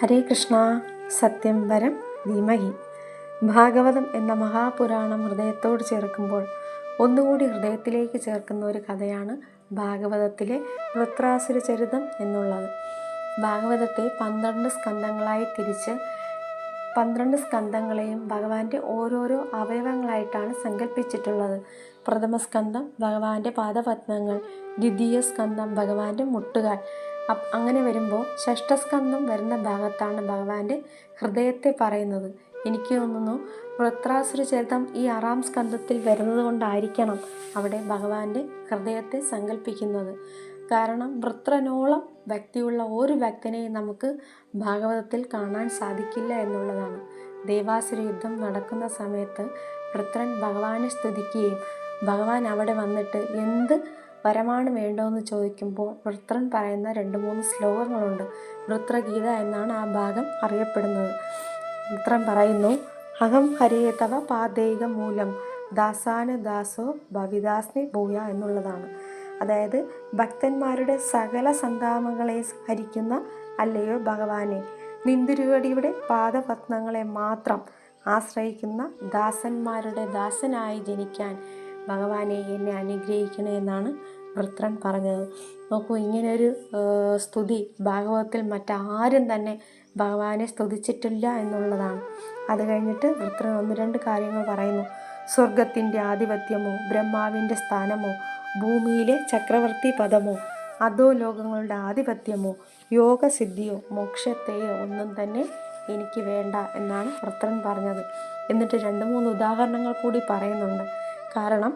ഹരേ കൃഷ്ണ. സത്യം വരം ധീമഹി. ഭാഗവതം എന്ന മഹാപുരാണം ഹൃദയത്തോട് ചേർക്കുമ്പോൾ ഒന്നുകൂടി ഹൃദയത്തിലേക്ക് ചേർക്കുന്ന ഒരു കഥയാണ് ഭാഗവതത്തിലെ വൃത്രാസുര ചരിതം എന്നുള്ളത്. ഭാഗവതത്തെ പന്ത്രണ്ട് സ്കന്ധങ്ങളായി തിരിച്ച് പന്ത്രണ്ട് സ്കന്ധങ്ങളെയും ഭഗവാന്റെ ഓരോരോ അവയവങ്ങളായിട്ടാണ് സങ്കല്പിച്ചിട്ടുള്ളത്. പ്രഥമ സ്കന്ധം ഭഗവാന്റെ പാദപത്മങ്ങൾ ദ്വിതീയ സ്കന്ധം ഭഗവാന്റെ മുട്ടുകാൽ അങ്ങനെ വരുമ്പോൾ ഷഷ്ടസ്കന്ധം വരുന്ന ഭാഗത്താണ് ഭഗവാന്റെ ഹൃദയത്തെ പറയുന്നത്. എനിക്ക് തോന്നുന്നു വൃത്രാസുര ചരിതം ഈ ആറാം സ്കന്ധത്തിൽ വരുന്നത് കൊണ്ടായിരിക്കണം അവിടെ ഭഗവാന്റെ ഹൃദയത്തെ സങ്കല്പിക്കുന്നത് കാരണം വൃത്രനോളം വ്യക്തിയുള്ള ഒരു വ്യക്തിനെയും നമുക്ക് ഭാഗവതത്തിൽ കാണാൻ സാധിക്കില്ല എന്നുള്ളതാണ്. ദേവാസുര യുദ്ധം നടക്കുന്ന സമയത്ത് വൃത്രൻ ഭഗവാനെ സ്തുതിക്കുകയും ഭഗവാൻ അവിടെ വന്നിട്ട് എന്ത് വരമാണ് വേണ്ടതെന്ന് ചോദിക്കുമ്പോൾ വൃത്രൻ പറയുന്ന രണ്ട് മൂന്ന് ശ്ലോകങ്ങളുണ്ട്. വൃത്രഗീത എന്നാണ് ആ ഭാഗം അറിയപ്പെടുന്നത്. വൃത്രൻ പറയുന്നു അഹം ഹരേ തവ മൂലം. ദാസാന ദാസോ ഭവിദാസ്നി ഭൂയ എന്നുള്ളതാണ്. അതായത് ഭക്തന്മാരുടെ സകല സന്താപങ്ങളെ ഹരിക്കുന്ന അല്ലയോ ഭഗവാനെ. നിന്തിരുവടിയുടെ പാദപത്നങ്ങളെ മാത്രം ആശ്രയിക്കുന്ന ദാസന്മാരുടെ ദാസനായി ജനിക്കാൻ ഭഗവാനെ എന്നെ അനുഗ്രഹിക്കണേ എന്നാണ് വൃത്രൻ പറഞ്ഞത്. നോക്കൂ ഇങ്ങനൊരു സ്തുതി ഭാഗവതത്തിൽ മറ്റാരും തന്നെ ഭഗവാനെ സ്തുതിച്ചിട്ടില്ല എന്നുള്ളതാണ്. അത് കഴിഞ്ഞിട്ട് വൃത്രൻ ഒന്ന് രണ്ട് കാര്യങ്ങൾ പറയുന്നു. സ്വർഗത്തിന്റെ ആധിപത്യമോ ബ്രഹ്മാവിന്റെ സ്ഥാനമോ ഭൂമിയിലെ ചക്രവർത്തി പദമോ അതോ ലോകങ്ങളുടെ ആധിപത്യമോ യോഗസിദ്ധിയോ മോക്ഷത്തെയോ ഒന്നും തന്നെ എനിക്ക് വേണ്ട എന്നാണ് വൃത്രൻ പറഞ്ഞത്. എന്നിട്ട് രണ്ട് മൂന്ന് ഉദാഹരണങ്ങൾ കൂടി പറയുന്നുണ്ട്. കാരണം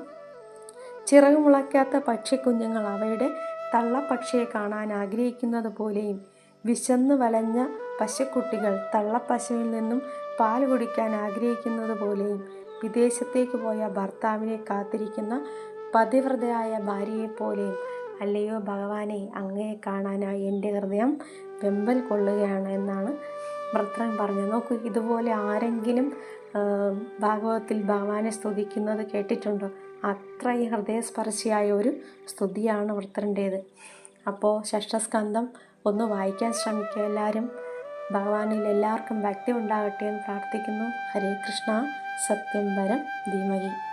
ചിറക് മുളയ്ക്കാത്ത പക്ഷിക്കുഞ്ഞുങ്ങൾ അവയുടെ തള്ളപ്പക്ഷിയെ കാണാൻ ആഗ്രഹിക്കുന്നത് പോലെയും വിശന്ന് വലഞ്ഞ പശുക്കുട്ടികൾ തള്ളപ്പശുവിൽ നിന്നും പാൽ കുടിക്കാൻ ആഗ്രഹിക്കുന്നത് പോലെയും വിദേശത്തേക്ക് പോയ ഭർത്താവിനെ കാത്തിരിക്കുന്ന പതിവ്രതയായ ഭാര്യയെപ്പോലെയും അല്ലയോ ഭഗവാനെ അങ്ങയെ കാണാനായി എന്റെ ഹൃദയം വെമ്പൽ കൊള്ളുകയാണ് എന്നാണ് ഭർത്തൻ പറഞ്ഞത്. നോക്കൂ ഇതുപോലെ ആരെങ്കിലും ഭാഗവതത്തിൽ ഭഗവാനെ സ്തുതിക്കുന്നത് കേട്ടിട്ടുണ്ടോ? അത്രയും ഹൃദയസ്പർശിയായ ഒരു സ്തുതിയാണ് വൃത്തരന്റേത് അപ്പോൾ ഷഷ്ടസ്കന്ധം ഒന്ന് വായിക്കാൻ ശ്രമിക്കുക എല്ലാവരും ഭഗവാനിൽ എല്ലാവർക്കും ഭക്തി ഉണ്ടാകട്ടെ എന്ന് പ്രാർത്ഥിക്കുന്നു. ഹരേ കൃഷ്ണ. സത്യം വരം ധീമഹി.